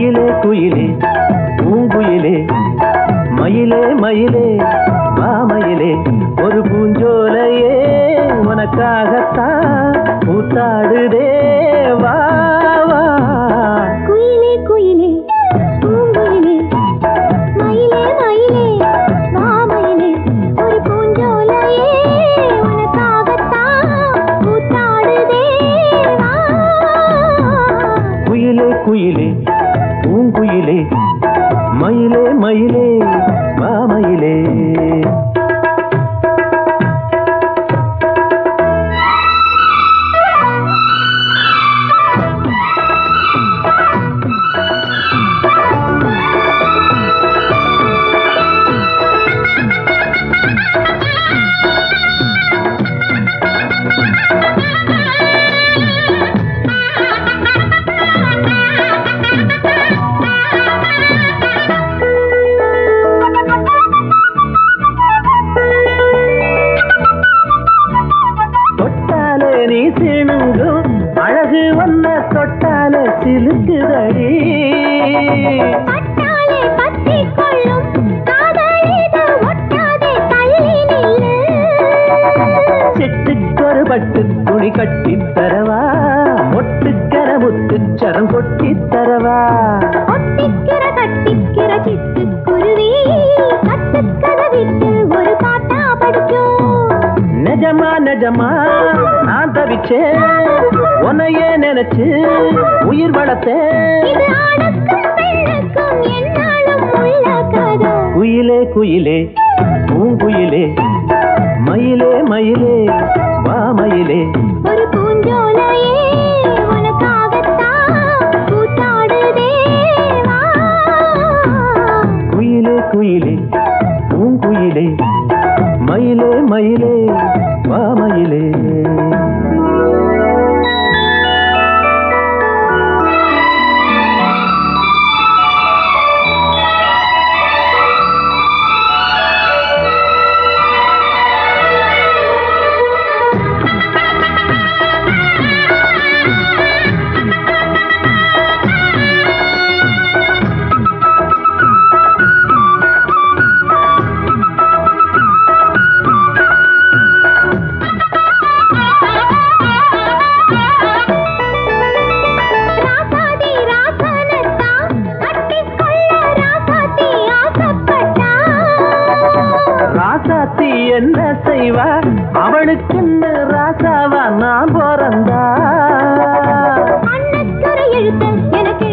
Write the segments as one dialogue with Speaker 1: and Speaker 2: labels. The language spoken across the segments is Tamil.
Speaker 1: குயிலே குயிலே. பூங்குயிலே மயிலே மயிலே. மாமயிலே ஒரு பூஞ்சோலையே உனக்காகத்தான் கூத்தாடுதே தொட்டாலே சிலுக்குதடி. சிட்டுக்கொரு பட்டு துணி கட்டித் தரவா? மொட்டுக்கர முத்துச்சரம் கொட்டித் தரவா?
Speaker 2: ஒட்டிக்கிற கட்டிக்கிற சிட்டுக்குருவி கட்டுக்கதை விட்டு ஒரு பாட்டா படிக்கும்.
Speaker 1: நிஜமா நிஜமா நான் தவிச்சேன். உன்னையே நினைச்சு உயிர்
Speaker 2: கதை.
Speaker 1: குயிலே குயிலே பூங்குயிலே மயிலே மயிலே வா மயிலே.
Speaker 2: ஒரு பூஞ்சோலையே
Speaker 1: குயிலே குயிலே பூங்குயிலே மயிலே மயிலே வா மயிலே.
Speaker 2: எனக்கு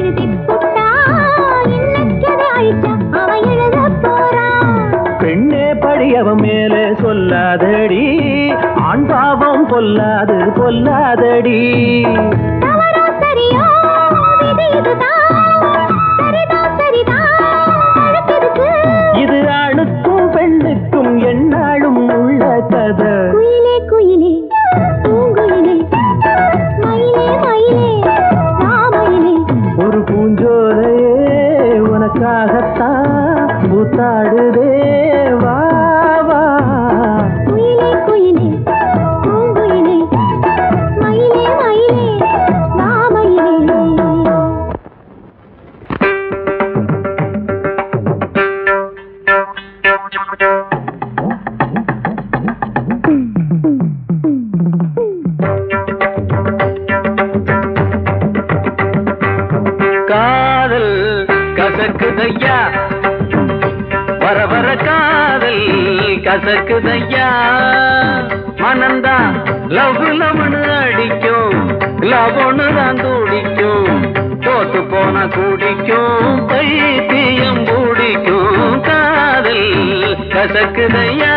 Speaker 1: அடிக்கும். லவ்னு தான் துடிக்கும். தோத்து போன குடிக்கும். பைத்தியம் பிடிக்கும். காதல் கசக்குதையா?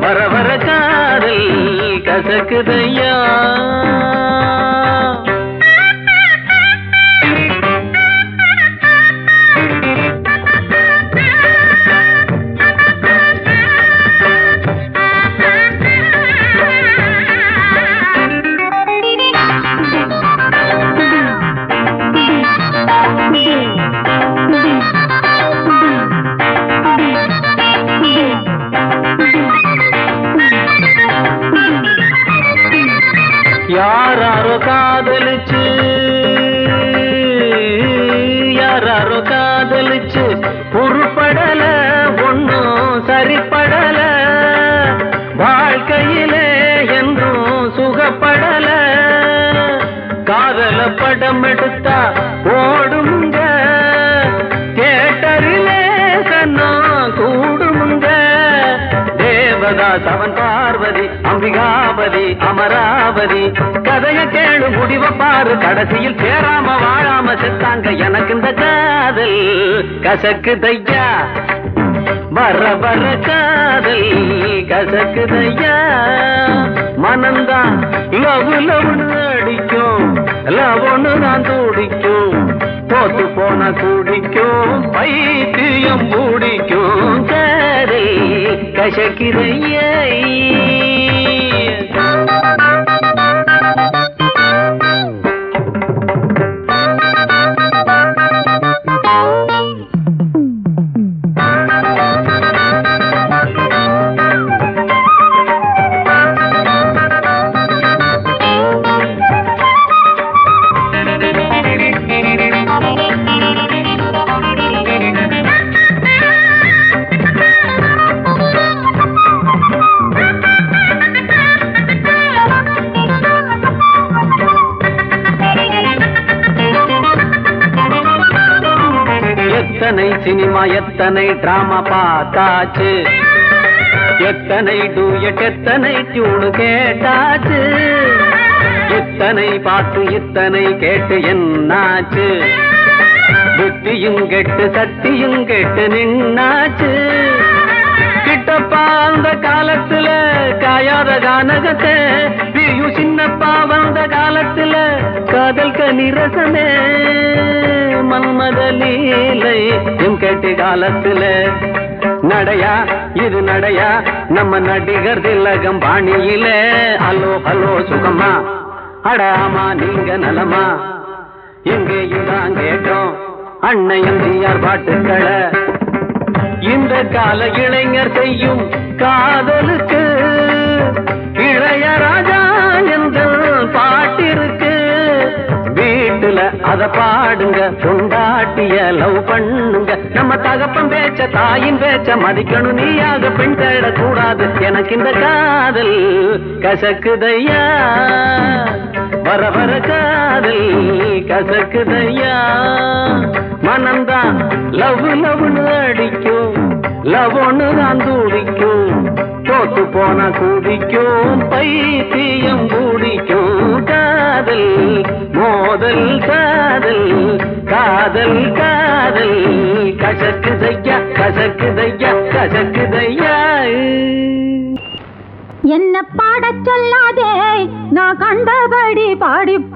Speaker 1: வர வர காதல் கசக்குதையா?
Speaker 3: தேவதாஸ் சவன் பார்வதி அம்பிகாபதி அமராவதி. கதைய கேளு முடிவ பாரு கடைசியில் சேராம வாழாம செத்தாங்க எனக்கு இந்த காதல். கசக்கு தையா வர வர காதல். கசக்கு தையா மனந்தான் லவ் லவ்னு அடிக்கும். லவ்னு தான் துடிக்கும். தோத்து போன குடிக்கும் பைத்தியம் பிடிக்கும் காதல் கசக்கிறையே. எத்தனை டிராமா பார்த்தாச்சு? எத்தனை டூயட் எத்தனை டியூனு கேட்டாச்சு? இத்தனை பாட்டு இத்தனை கேட்டு என்னாச்சு? புத்தியும் கெட்டு சக்தியும் கெட்டு நின்னாச்சு. கிட்டப்பா அந்த காலத்துல காயாத கானகத்தை பிரியு சின்னப்பா வந்த காலத்துல காதல் கனிரசமே. மன்மத லீலை எம் கேட்டு காலத்துல. நடையா இது நடையா நம்ம நடிகர் திலகம் பாணியில. ஹலோ ஹலோ சுகமா அடாமா நீங்க நலமா? இங்கேயும் தான் கேட்டோம். அண்ணன் எம்ஜிஆர் பாட்டுக்களை. இந்த கால இளைஞர் செய்யும் காதலுக்கு இளையராஜா என்ற பாட்டிருக்கு வீட்டுல அத பாடுங்க கொண்டாட்டிய லவ் பண்ணுங்க. நம்ம தகப்பன் பேச்ச தாயின் பேச்ச மதிக்கணும். நீயாக பெண் தேடக்கூடாது. எனக்கு இந்த காதல் கசக்குதையா? வர வர காதல் கசக்குதையா? மனம்தான் லவ் லவ்னு அடிக்கும். லவ் ஒன்று தான் தூடிக்கும். தோத்து போனா குடிக்கும் பைத்தியம் குடிக்கும் காதல் மோதல் காதல் காதல் காதல். கசக்குதையா கசக்குதையா கசக்குதையா. கசக்கு
Speaker 2: என்ன பாடச் சொல்லாதே நான் கண்டபடி பாடிப்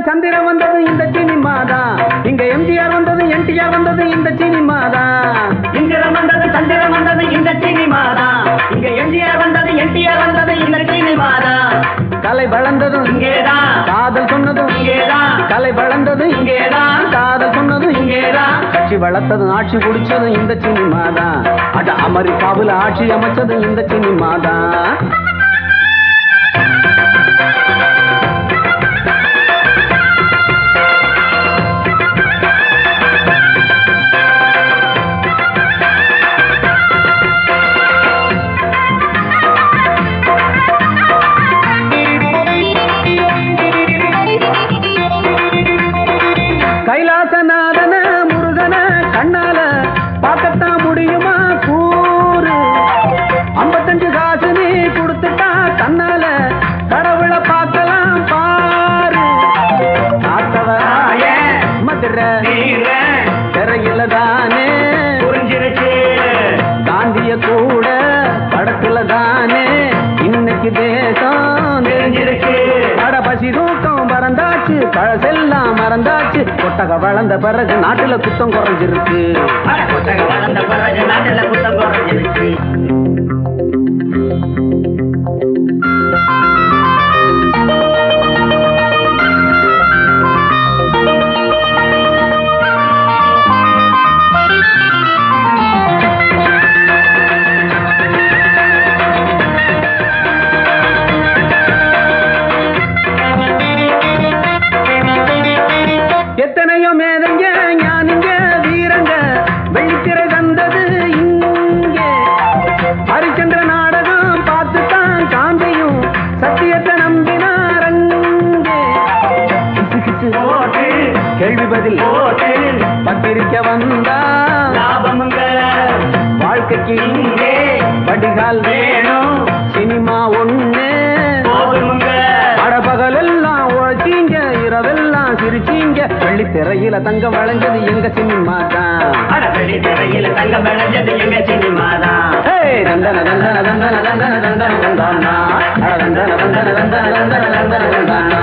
Speaker 3: இந்திரன் வந்தது சந்திரன் வந்தது இந்த சினிமா தான் இங்க எம்ஜிஆர் வந்தது என்டிஆர் வந்தது இந்த சினிமா தான்
Speaker 4: இந்திரம் வந்தது சந்திரம் வந்தது இந்த சினிமாதான். இங்க எம்ஜிஆர் வந்தது என்டிஆர் வந்தது இந்த சினிமாதான்.
Speaker 3: கலை வளர்ந்ததும்
Speaker 4: இங்கேதான்.
Speaker 3: காதல் சொன்னதும்
Speaker 4: இங்கேதான்.
Speaker 3: கலை வளர்ந்தது இங்கேதான். காதல் சொன்னதும் இங்கேதான். கட்சி வளர்த்ததும் ஆட்சி குடிச்சதும் இந்த சினிமா தான் அட அமெரிக்காவுல ஆட்சி அமைச்சதும் இந்த சினிமா தான் தேசம்
Speaker 4: தெரிஞ்சிருச்சு.
Speaker 3: அட பசி தூக்கம் பறந்தாச்சு. பழசெல்லாம் மறந்தாச்சு. கொட்டக வளர்ந்த பிறகு நாட்டுல குத்தம் குறைஞ்சிருக்கு
Speaker 4: அட, வளர்ந்த பிறகு நாட்டுல குத்தம் குறைஞ்சிருச்சு.
Speaker 3: எத்தனையோ மேதங்க ஞானிங்க வீரங்க வெள்ளித்திரை தந்தது இங்கே. ஹரிச்சந்திர நாடகம் பார்த்துத்தான் காந்தியும் சத்தியத்தை கிசு
Speaker 4: போட்டு.
Speaker 3: கேள்வி பதில். பத்திரிக்கை வந்தா வாழ்க்கைக்கு
Speaker 4: இங்கே.
Speaker 3: வடிகால்
Speaker 4: வேணும்.
Speaker 3: வெள்ளித்திரையில தங்கம் வளைஞ்சது எங்க சினிமா தான்
Speaker 4: திரையில தங்கம் விளைஞ்சது எங்க சினிமாதான்
Speaker 3: ஏய், தந்தன தந்தன தந்தன தந்தன தந்தன தந்தானா தந்தன தந்தன தந்தன தந்தன தந்தன தந்தானா